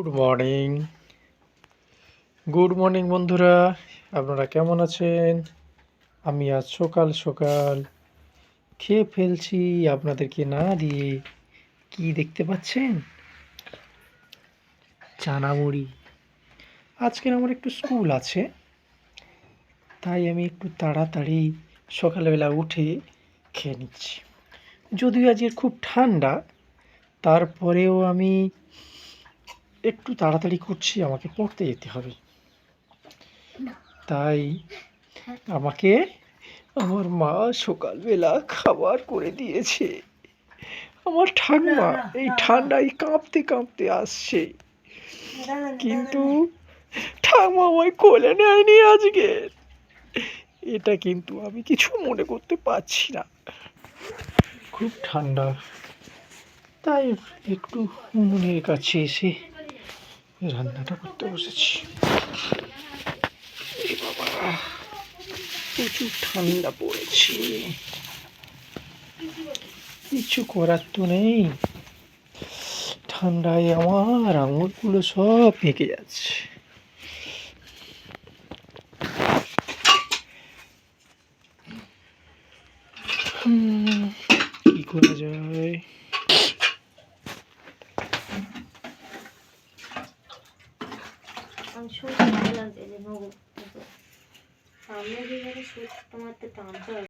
Good morning good morning বন্ধুরা। আপনারা কেমন আছেন? আমি আজ সকাল সকাল। খেয়ে ফেলছি আপনাদেরকে না দিয়ে। কি দেখতে পাচ্ছেন? চানা মুড়ি আজকের আমার একটু স্কুল আছে। তাই আমি একটু তাড়াতাড়ি সকালবেলা উঠে খেয়ে নিচ্ছি। যদিও আজকে খুব ঠান্ডা, তারপরেও আমি একটু তাড়াতাড়ি করছি আমাকে পড়তে যেতে হবে। তাই আমাকে আমার মা সকালবেলা খাবার করে দিয়েছে। আমার ঠাকুমা এই ঠান্ডায় কাঁপতে কাঁপতে আসছে। কিন্তু ঠাকুমা আমায় কোলে নেয়নি আজকে। এটা কিন্তু আমি কিছু মনে করতে পারছি না। খুব ঠান্ডা। তাই একটু উনুনের কাছে এসে রান্নাটা করতে বসেছি। বাবা, প্রচুর ঠান্ডা পড়েছে। কিছু করার তো নেই। ঠান্ডায় আমার আঙুলগুলো সব পেকে যাচ্ছে। কি করা যায়? আমি ভালো লাগছে যে ভোগ সামনে দিয়ে সুচ তোমার তো টানতে হবে।